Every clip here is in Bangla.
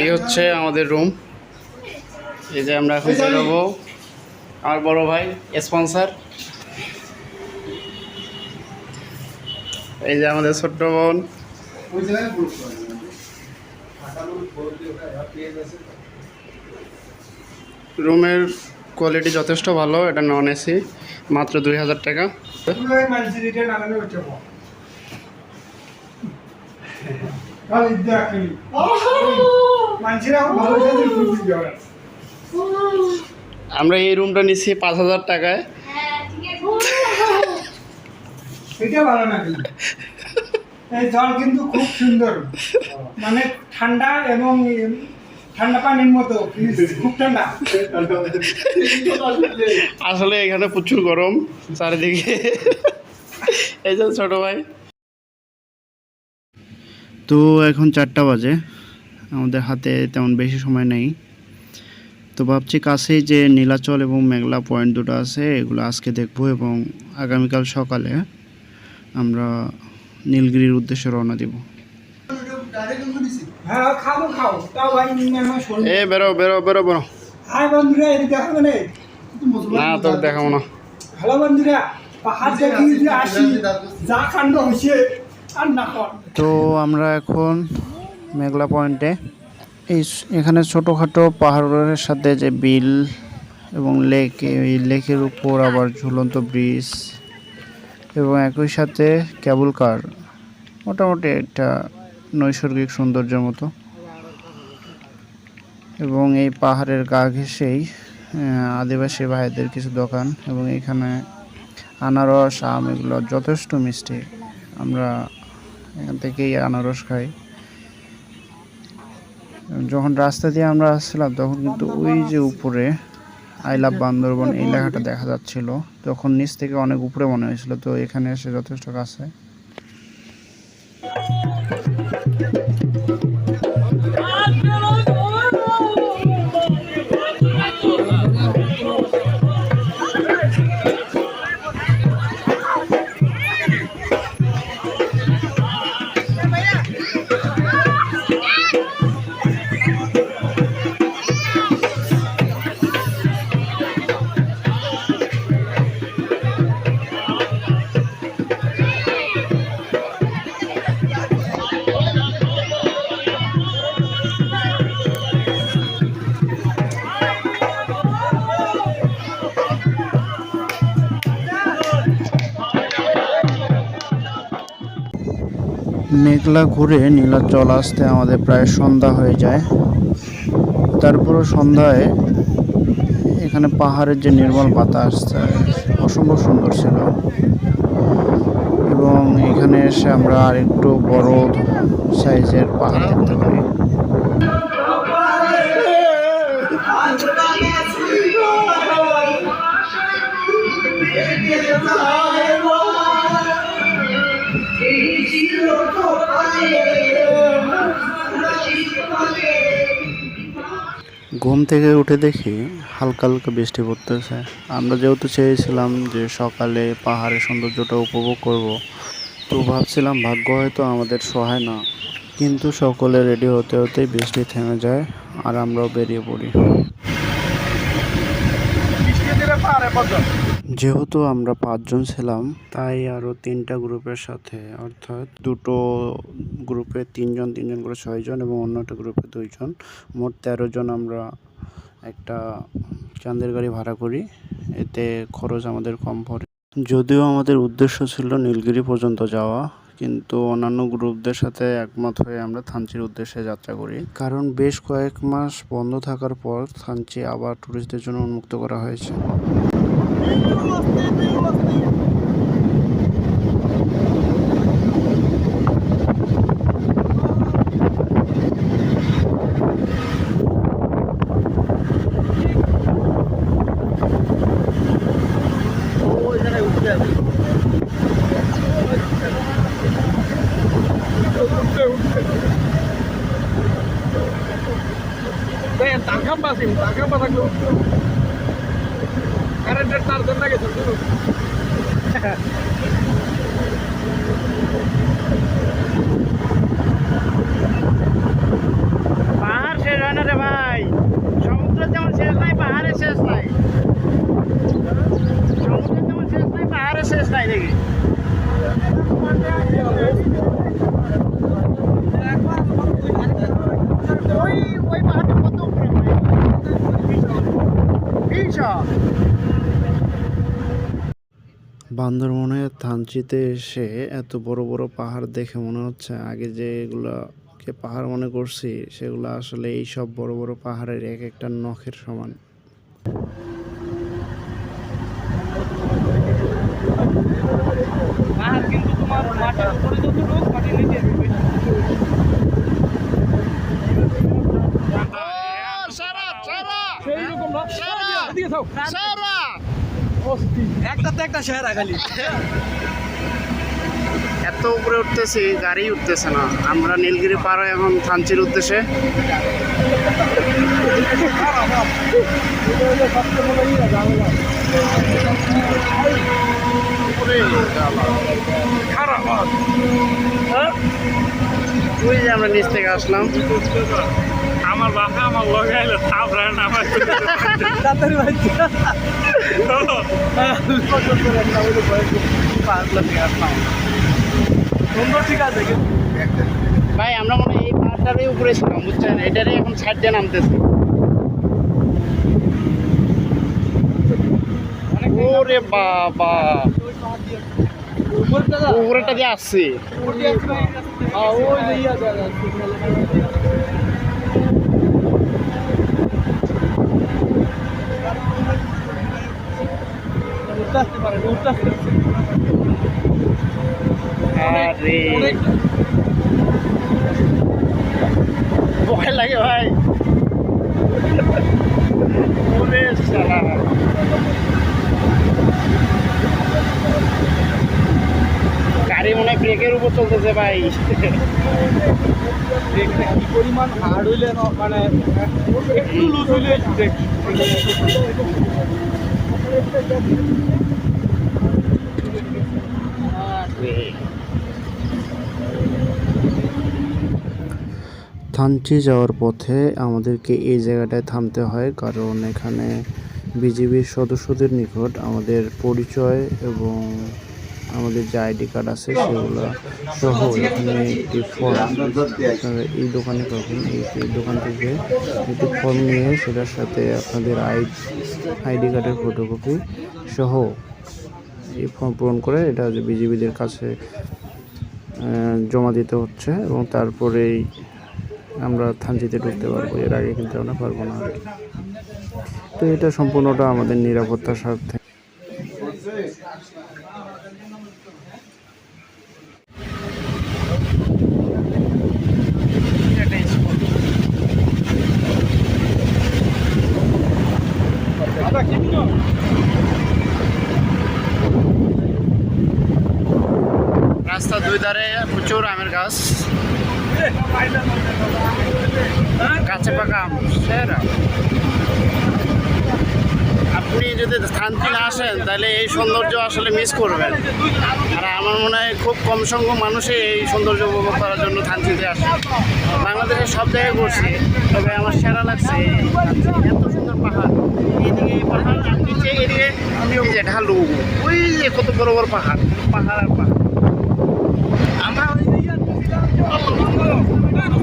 এই হচ্ছে আমাদের রুম এই যে আমরা এখন বেরোবো। আমার বড় ভাই স্পন্সার এই যে আমাদের ছোট্ট বোন। রুমের কোয়ালিটি যথেষ্ট ভালো, এটা নন এসি মাত্র দুই হাজার টাকা। আমরা এই রুমটা নিচ্ছি পাঁচ হাজার টাকায়। এটা ভালো না এই জল কিন্তু খুব সুন্দর। মানে ঠান্ডা এবং ঠান্ডা পানির মতো খুব ঠান্ডা। আসলে এখানে প্রচুর গরম চারিদিকে। এই যে ছোট ভাই। তো এখন চারটা বাজে আমাদের হাতে তেমন বেশি সময় নেই। তো ভাবছি কাছেই যে নীলাচল এবং মেঘলা পয়েন্ট দুটো আছে এগুলো আজকে দেখব এবং আগামীকাল সকালে আমরা নীলগিরির উদ্দেশ্যে রওনা দিব। হ্যাঁ খাব খাও তাও ভাই এ বেরো বেরো বেরো বেরো। হাই বন্ধুরা এদিকে দেখাবো না? না তোকে দেখাবো না। হ্যালো বন্ধুরা পাহাড় দেখি যে আসি যা কাণ্ড হয়েছে আর না তো আমরা এখন মেঘলা পয়েন্টে। এই এখানে ছোটোখাটো পাহাড়ের সাথে যে বিল এবং লেক এই লেকের উপর আবার ঝুলন্ত ব্রিজ এবং একই সাথে কেবল কার। মোটামুটি একটা নৈসর্গিক সৌন্দর্যের মতো। এবং এই পাহাড়ের গা আহ, আদিবাসী ভাইদের কিছু দোকান এবং এখানে আনারস আম এগুলো যথেষ্ট মিষ্টি। আমরা এখান থেকেই আনারস খাই। যখন রাস্তা দিয়ে আমরা আসছিলাম তখন কিন্তু ওই যে উপরে আই লাভ বান্দরবন এই লেখাটা দেখা যাচ্ছিল। তখন নিচ থেকে অনেক উপরে মনে হয়েছিল তো এখানে এসে যথেষ্ট কাছে। Thank you. মেঘলা ঘুরে নীলাচল আসতে আমাদের প্রায় সন্ধ্যা হয়ে যায়। তারপরও সন্ধ্যায় এখানে পাহাড়ের যে নির্মল বাতাস অসম্ভব সুন্দর ছিল। এবং এখানে এসে আমরা আরেকটু বড় সাইজের পাহাড় দেখতে পারি ঘুম থেকে উঠে দেখি হালকা হালকা বৃষ্টি পড়তেছে। আমরা যেহেতু চেয়েছিলাম যে সকালে পাহাড়ের সৌন্দর্যটা উপভোগ করব, তো ভাবছিলাম ভাগ্য হয়তো আমাদের সহায় না। কিন্তু সকলে রেডি হতে হতেই বৃষ্টি থেমে যায় আর আমরাও বেরিয়ে পড়ি। যেহেতু আমরা পাঁচজন ছিলাম, তাই আরও তিনটা গ্রুপের সাথে, অর্থাৎ দুটো গ্রুপে তিনজন তিনজন করে ছয়জন এবং অন্য একটা গ্রুপে দুইজন। মোট তেরো জন আমরা একটা চাঁদের গাড়ি ভাড়া করি। এতে খরচ আমাদের কম পড়ে। যদিও আমাদের উদ্দেশ্য ছিল নীলগিরি পর্যন্ত যাওয়া, কিন্তু অন্যান্য গ্রুপদের সাথে একমত হয়ে আমরা থানচির উদ্দেশ্যে যাত্রা করি। কারণ বেশ কয়েক মাস বন্ধ থাকার পর থানচি আবার ট্যুরিস্টদের জন্য উন্মুক্ত করা হয়েছে। আছে তার খাম্বা থাকলে কারেন্টের তার জন্য গেছে পাহাড় শেষ হয় না রে ভাই। সমুদ্র যেমন শেষ নাই, পাহাড়ে শেষ নাই। সমুদ্র যেমন শেষ নাই, পাহাড়ে শেষ নাই দেখি। বান্দরবনে থানচিতে এসে এত বড় বড় পাহাড় দেখে মনে হচ্ছে আগে যেগুলোকে পাহাড় মনে করছি, সেগুলো আসলে এই সব বড় বড় পাহাড়ের এক একটা নখের সমান পাহাড় কিন্তু তোমার মাটির উপরে যতটুকু মাটির নিচে সেই রকম না এদিকে থাও একটা তো একটা শেয়ার খালি। এত উপরে উঠতেছি গাড়ি উঠতেছে না। আমরা নীলগিরি পার হয়ে এখন থানচির উদ্দেশ্যে। ওই যে আমরা নিচ থেকে আসলাম। আমার বাবা আমার লগাইলে না আমার তাড়াতাড়ি বাচ্চা ঠিক আছে ভাই আমরা মনে হয় এই পাহাড়টারই উপরে ছিলাম বুঝছেন? এটারই এখন সাইড দিয়ে নামতেছি। ওরে বাবা। উপরেটা দিয়ে আসছে। ওই যে ইয়া জায়গা উঠতে আসতে পারে উঠতে আসতে আরে। ভয় লাগে ভাই। ওরে শালা। গাড়ি মনে হয় ব্রেকের উপর চলতেছে ভাই। ব্রেকটা কি পরিমাণ হার্ড হইলে মানে একটু লুজ হইলে ব্রেক থানচি যাওয়ার পথে আমাদেরকে এই জায়গাটায় থামতে হয়, কারণ এখানে বিজিবির সদস্যদের নিকট আমাদের পরিচয় এবং আমাদের যে আইডি কার্ড আছে সেগুলো সহ এখানে একটি ফর্ম এই দোকানে পাবেন। এই দোকান থেকে একটি ফর্ম নিয়ে সেটার সাথে আপনাদের আই আইডি কার্ডের ফটোকপি সহ এই ফর্ম পূরণ করে এটা বিজিবিদের কাছে জমা দিতে হচ্ছে এবং তারপরেই আমরা থানচিতে ঢুকতে পারব। এর আগে কিন্তু আমরা পারব না। তো এটা সম্পূর্ণটা আমাদের নিরাপত্তার স্বার্থে রাস্তা দুই ধারে প্রচুর আমের গাছ। গাছে পাকা আম আপনি যদি থানচি না আসেন, তাহলে এই সৌন্দর্য আসলে মিস করবেন। আর আমার মনে হয় খুব কম সংখ্যক মানুষই এই সৌন্দর্য উপভোগ করার জন্য থানচিতে আসে। বাংলাদেশের সব জায়গায় ঘুরছি, তবে আমার সেরা লাগছে এত সুন্দর পাহাড়। এইদিকে এই পাহাড় নিচে এদিকে আমি ঢালু। ওই যে কত বড় বড় পাহাড় পাহাড় আর পাহাড় আমরা ওই যে ইয়া সেরা দাঁড়া দাঁড়া ভালো করে রাখিছে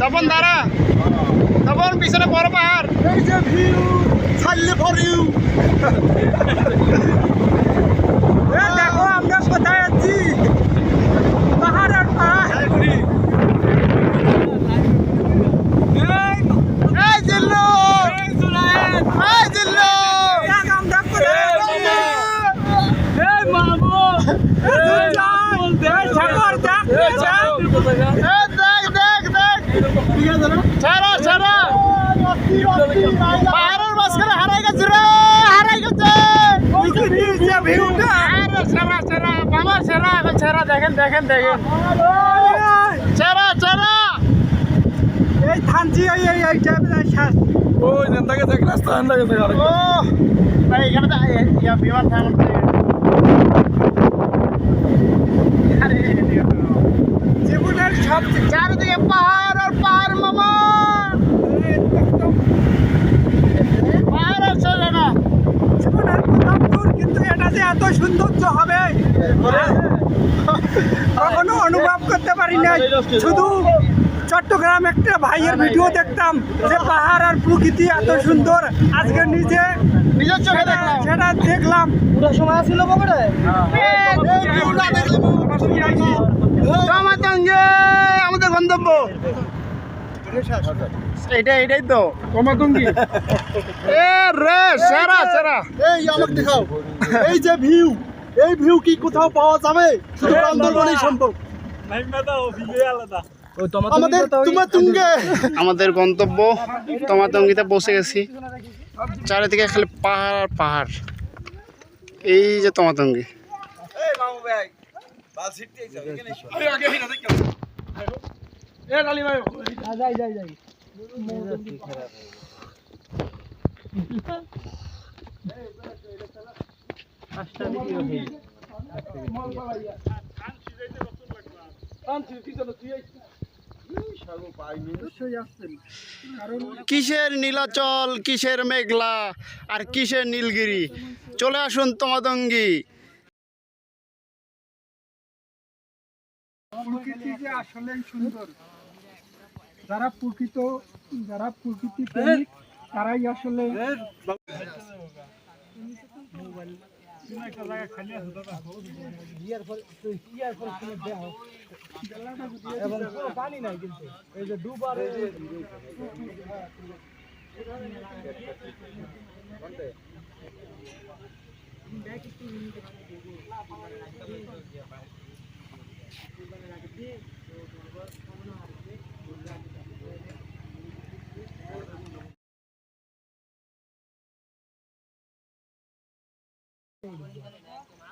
তপন দাঁড়া। পিছনে বড় পাহাড়। ছাড়লে ফর ইউ দেখো আমরা কোথায় আছি? পাহাড়। আর পাহাড় এই জিল্লু এই জুলাইন এই জিল্লু আমরা কোথায় আছি এই মামু এই জান এই ঠাকুর দেখ এই দেখ দেখ দেখ ছাড়া ছাড়া পাহাড়ের মাঝখানে হারাই গেছে রে হারাই গেছে আরে ছাড়া ছাড়া বাবা ছাড়া এখন ছাড়া দেখেন দেখেন দেখেন। ছাড়া ছাড়া এই থানচি এই এই এই টাইপের শ্বাস ওই নেন থাকে দেখ রাস্তা আন লাগে দেখ ও ভাই এখানে তো ইয়া বিমান থামার আরে জীবনের সব চারিদিকে পাহাড় আর পাহাড় মামা পাহাড় আর চলে না জীবনের প্রথম ট্যুর কিন্তু এটা যে এত সৌন্দর্য হবে? কখনো অনুভব করতে পারি না শুধু চট্টগ্রাম একটা ভাইয়ের ভিডিও দেখতাম যে পাহাড় আর প্রকৃতি এত সুন্দর। আজকে নিজে সেটা- দেখলাম। সময় ছিল আমাদের গন্তব্য। এটা এটাই তো। কমাতঙ্গি। এ রে সেরা সেরা। এই আমাকে দেখাও। এই যে ভিউ এই ভিউ কি কোথাও পাওয়া যাবে? শুধু বান্দরবনেই সম্ভব। আমাদের তোমার তুঙ্গে আমাদের গন্তব্য তমাতঙ্গিতে পৌঁছে গেছি। চারিদিকে খালি পাহাড় আর পাহাড়। এই যে তমাতঙ্গি। যাই যাই যাই কিসের নীলাচল কিসের মেঘলা আর কিসের নীলগিরি? চলে আসুন প্রকৃতি যে আসলেই সুন্দর। যারা প্রকৃত যারা প্রকৃতি প্রেমিক তারাই আসলে এবং পানি নাই কিন্তু এই যে ডুবার